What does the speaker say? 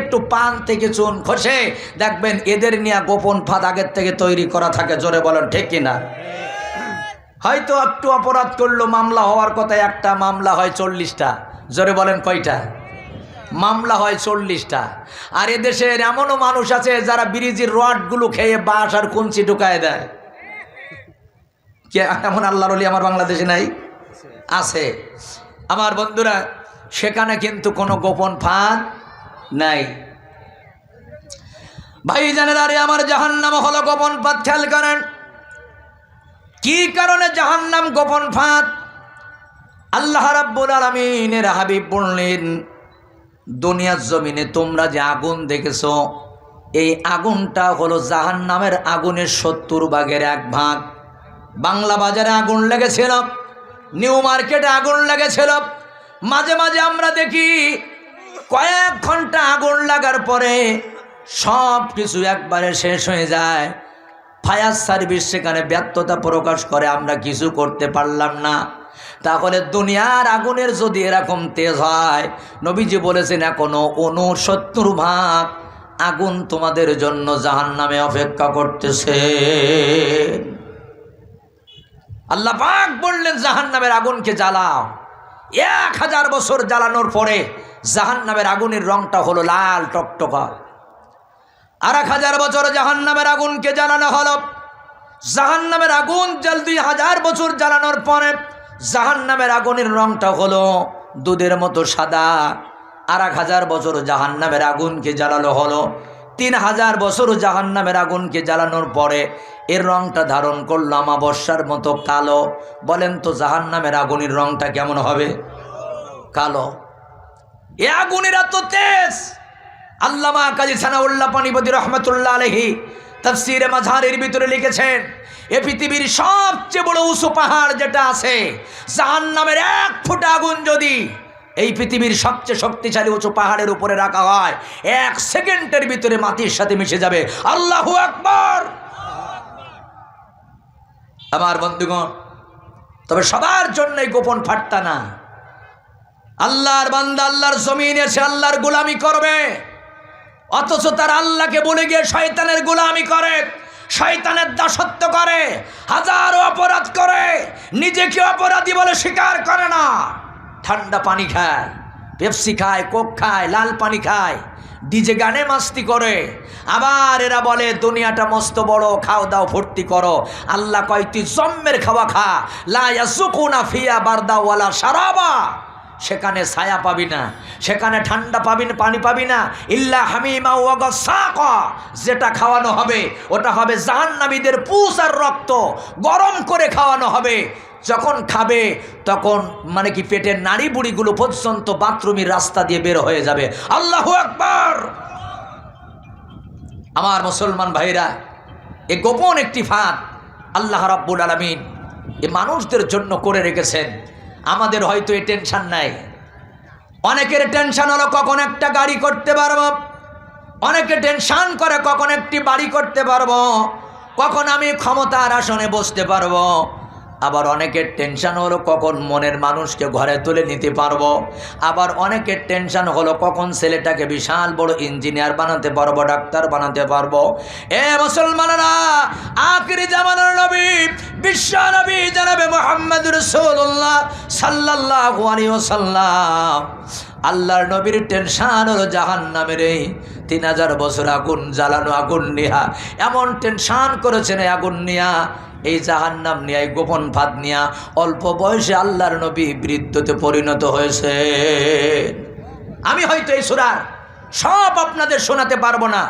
একটু পান থেকে চুন খসে দেখবেন এদের নিয়ে গোপন ফাঁদ আগের থেকে তৈরি করা থাকে, জোরে বলেন, ঠিক কিনা হয়তো একটু অপরাধ করল, মামলা হওয়ার কথা, একটা মামলা হয় চল্লিশটা, জোরে বলেন কয়টা? মামলা হয় চল্লিশটা। আর এদেশের এমনও মানুষ আছে যারা ব্রিজের রডগুলো খেয়ে বাঁশ আর কুঞ্চি ঢুকায় দেয়। কে, এমন আল্লাহর অলি আমার বাংলাদেশে নাই? আছে। আমার বন্ধুরা, সেখানে কিন্তু কোনো গোপন ফাঁদ নাই। ভাই জানেন আরে আমার জাহান্নাম হলো গোপন ফাঁদ, খেয়াল করেন। কি কারণে জাহান্নাম গোপন ফাঁদ? আল্লাহ রাব্বুল আলামিনের হাবিব বললেন, দুনিয়ার জমিনে তোমরা যে আগুন দেখেছ, এই আগুনটা হলো জাহান্নামের আগুনের সত্তর ভাগের এক ভাগ। বাংলা বাজারে আগুন লেগেছিল, নিউ মার্কেটে আগুন লেগেছিল। মাঝে মাঝে আমরা দেখি কয়েক ঘণ্টা আগুন লাগার পরে সব কিছু একবারে শেষ হয়ে যায়। ফায়ার সার্ভিস সেখানে ব্যর্থতা প্রকাশ করে, আমরা কিছু করতে পারলাম না। তাহলে দুনিয়ার আগুনের যদি এরকম তেজ হয়, নবীজি বলেছেন, এখনও উনসত্তর ভাগ আগুন তোমাদের জন্য জাহান নামে অপেক্ষা করতেছে। আল্লাহ পাক বললেন জাহান নামের আগুনকে জ্বালাও। এক হাজার বছর জ্বালানোর পরে জাহান নামের আগুনের রংটা হলো লাল টকটকা। আর এক হাজার বছর জাহান নামের আগুনকে জ্বালানো হলো। জাহান নামের আগুন জল দুই হাজার বছর জ্বালানোর পরে জাহান নামের আগুনের রংটা হলো দুধের মতো সাদা। আর এক হাজার বছর জাহান নামের আগুনকে জ্বালানো হলো। তিন হাজার বছর জাহান নামের আগুনকে জ্বালানোর পরে এর রংটা ধারণ করল আমাবস্যার মতো কালো। বলেন তো জাহান নামের আগুনের রংটা কেমন হবে? কালো। এ আগুনের এত তেজ। আল্লামা কাজী সানাউল্লাহ পানিপতি রহমতুল্লাহ আলহি তফসিরে মাঝারের ভিতরে লিখেছেন, এ পৃথিবীর সবচেয়ে বড় উঁচু পাহাড় যেটা আছে জাহান নামের এক ফুট আগুন যদি এই পৃথিবীর সবচেয়ে শক্তিশালী উঁচু পাহাড়ের উপরে রাখা হয়, এক সেকেন্ডের ভিতরে মাটির সাথে মিশে যাবে। আল্লাহু আকবর! আমার বন্ধুগণ, তবে সবার জন্যই গোপন ফাটতা না। আল্লাহর বান্দা আল্লাহর জমিন এসে আল্লাহর গোলামি করবে। অথচ তার আল্লাহকে বলে গিয়ে শয়তানের গোলামি করে, শয়তানের দাসত্ব করে, হাজারো অপরাধ করে, নিজেকে অপরাধী বলে স্বীকার করে না। ঠান্ডা পানি খায়, পেপসি খায়, কোক খায়, লাল পানি খায়, ডিজে গানে মাস্তি করে। আবার এরা বলে, দুনিয়াটা মস্ত বড়, খাও দাও, ভর্তি করো। আল্লাহ কয়, তুই জম্মের খাওয়া খা লায়া সুকুনা ফিয়া বারদাওয়ালা সারাবা সেখানে ছায়া পাবি না, সেখানে ঠান্ডা পাবি না, পানি পাবি না। ইল্লা হামিমা ওয়াগ যেটা খাওয়ানো হবে, ওটা হবে জাহান্নামীদের পুষ আর রক্ত, গরম করে খাওয়ানো হবে। যখন খাবে, তখন মানে কি পেটের নাড়ি বুড়িগুলো পর্যন্ত বাথরুমের রাস্তা দিয়ে বের হয়ে যাবে। আল্লাহ আকবার! আমার মুসলমান ভাইরা, এ গোপন একটি ফাঁদ আল্লাহ রাব্বুল আলমিন এ মানুষদের জন্য করে রেখেছেন। আমাদের হয়তো এ টেনশন নাই। অনেকের টেনশন হলো কখন একটা গাড়ি করতে পারব। অনেকে টেনশন করে কখন একটি বাড়ি করতে পারব। কখন আমি ক্ষমতার আসনে বসতে পারব। আবার অনেকের টেনশন হলো কখন মনের মানুষকে ঘরে তুলে নিতে পারব। আবার অনেকের টেনশন হলো কখন ছেলেটাকে বিশাল বড় ইঞ্জিনিয়ার বানাতে পারব, ডাক্তার বানাতে পারব। এ মুসলমানেরা, আখিরি জামানার নবী, বিশ্ব নবী জানাবে মোহাম্মদ রসুল্লাহ সাল্লাহ আল্লাহর নবীর টেনশান হলো জাহান নামের এই তিন হাজার বছর আগুন জ্বালানো আগুন নিয়া। এমন টেনশান করেছেন আগুন নিয়া। এই জাহান্নাম নিয়ে, এই গোপন ফাঁদ নিয়া অল্প বয়সে আল্লাহর নবী বৃদ্ধতে পরিণত হয়েছে। আমি হয়তো এই সুরার সব আপনাদের শোনাতে পারব না।